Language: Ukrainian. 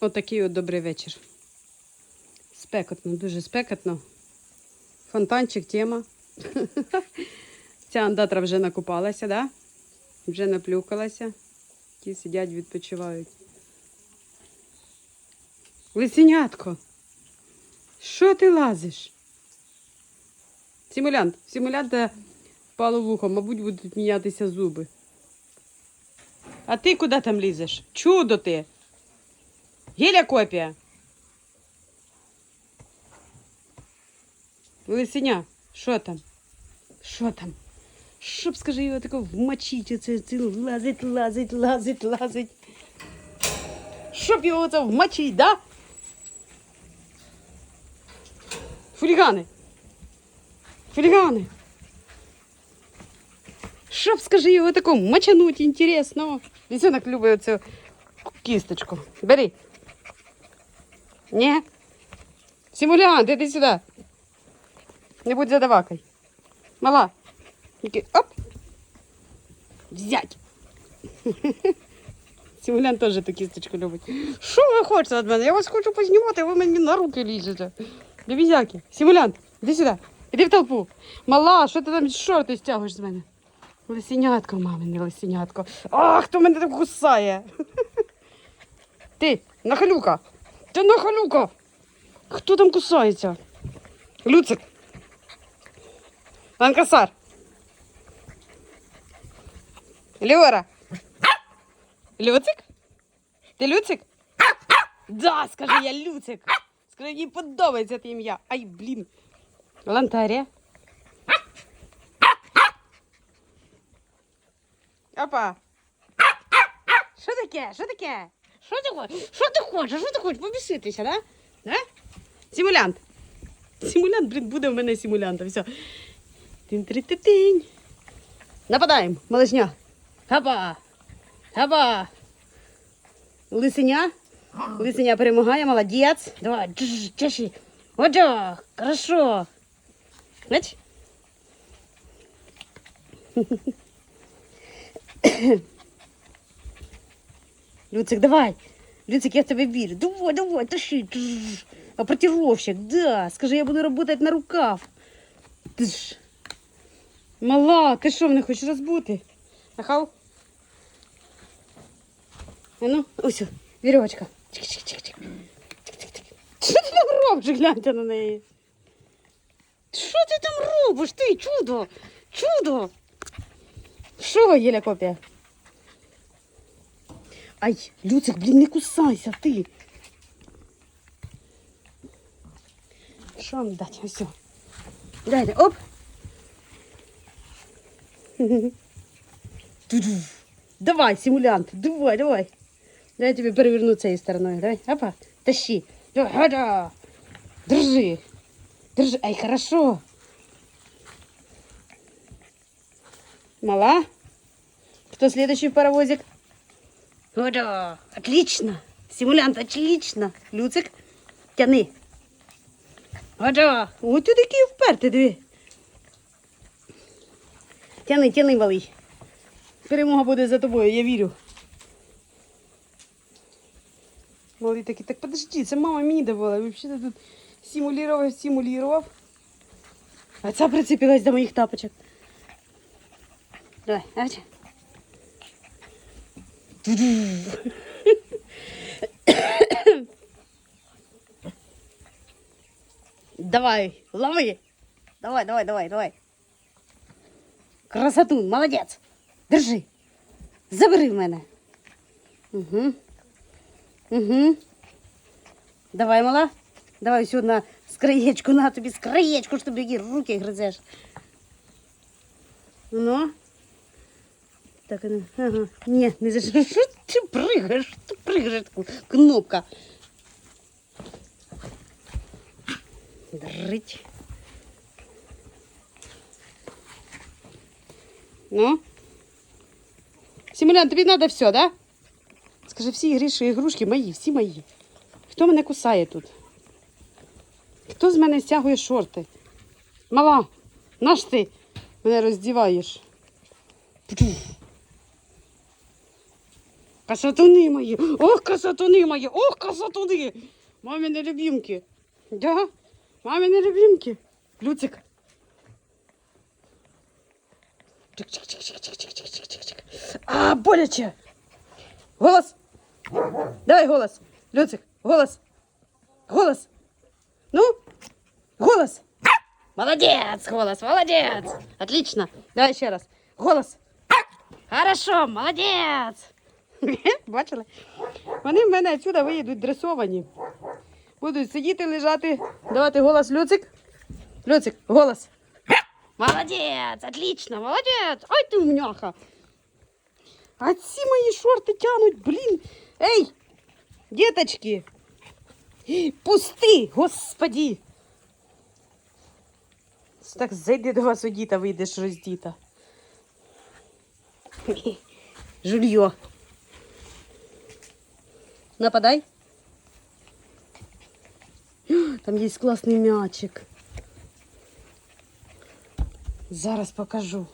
Отакий от добрий вечір. Спекотно, дуже спекотно. Фонтанчик тема. Ця андатра вже накупалася, да? Вже наплюкалася. Ті сидять, відпочивають. Лисенятко, що ти лазиш? Симулянт. Симулянта впало вухо, мабуть, будуть мінятися зуби. А ти куди там лізеш? Чудо ти! Гіля копія. Лисеня, що там? Що там? Щоб, скажи, його тако вмочить, оце, це лазить, лазить, лазить, лазить. Щоб його це вмочить, да? Хулігани. Хулігани. Щоб, скажи, його тако мочануть, інтересно. Лисенок любить оцю кісточку. Бери. Ні. Симулянт, іди сюди. Не будь задавакой. Мала. Оп. Взять. Симулянт теж ту кісточку любить. Що ви хочете від мене? Я вас хочу познімати, ви мені на руки лізете. Бібізяки. Симулянт, іди сюди. Іди в толпу. Мала, що ти там шорти стягуєш з мене? Лисенятко, мамине лисенятко. Ах, хто мене так кусає. Ти, нахалюка. Ти нахалюка. Хто там кусається? Люцик. Ланкасар. Льора. Люцик? Ти Люцик? Да, скажи, я Люцик. Скажи, їй подобається це ім'я. Ай, блін. Лантарія. Опа. Що таке? Що таке? Що ти хочеш? Що ти хочеш? Що ти хочеш? Побіситися, да? Да? Симулянт. Симулянт, блін, буде в мене симулянта. Все. тин три ти тинь Нападаємо, малышня. Хапа. Хапа. Лисеня. Лисеня перемагає, молодець. Давай, джж, чеши. Отже, хорошо. Бач? Люцик, давай. Люцик, я в тебе вірю. Давай, давай, тащи. Джж. Апортировщик, да. Скажи, я буду работать на рукав. Мала, ти що, мене хочеш розбути? Нахал? А ну, ось, вірьовочка. Чик-чик-чик-чик. Чик-чик-чик. Що ти там робиш, гляньте на неї? Що ти там робиш? Ти чудо? Чудо? Що, Єля копія? Ай, Люцик, блін, не кусайся, ти. Що вам дати? Ось. о. Дайте, оп. Ту-ду. Давай, симулянт, давай, давай. Дай я тебе переверну цією стороною. Давай, опа, тащи. Давай, гада. Держи. Держи. Ай, хорошо. Мала? Кто следующий в Гада. Отлично. Симулянт, отлично. Люцик, тяни. Гада. Ой, ти такий впертий, диви. Тяни, тяни, малий. Перемога буде за тобою, я вірю. Малий такий, так подожди, це мама мені давала. Взагалі тут симулював, симулював. А ця прицепилась до моїх тапочок. Давай, давай. Давай, лови. Давай, давай, давай, давай. Красотун, молодець. Держи. Забери в мене. Угу. Угу. Давай, мала. Давай все на скраєчку, на тобі скраєчку, щоб які руки гризеш. Ну. Так, ну, ага. Ні, не за що Що ти пригаєш? Що Ти пригаєш кнопка. Дрить. Ну? Симулян, тобі треба все, да? Скажи, всі ігріші ігрушки мої, всі мої. Хто мене кусає тут? Хто з мене стягує шорти? Мала, наш ти мене роздіваєш? Касатуни мої, ох, касатуни мої, ох, касатуни. Мамины любимки. Да? Мамины любимки. Люцик. А, боляче. Голос. Давай голос. Люцик, голос. Голос. Ну, голос. Молодец, голос, молодец. Отлично. Давай еще раз. Голос. Хорошо, молодец. Бачили? Вони в мене отсюда виїдуть дресовані. Будуть сидіти, лежати, давати голос Люцик. Люцик, голос. Молодець, отлично, молодець. Ой, ти умняха. А ці мої шорти тянуть, блін. Ей, діточки. Пусти, господі. Так зайди до вас у діта, вийдеш роздіта. Жульйо. Нападай. Там есть классный м'ячик. Зараз покажу.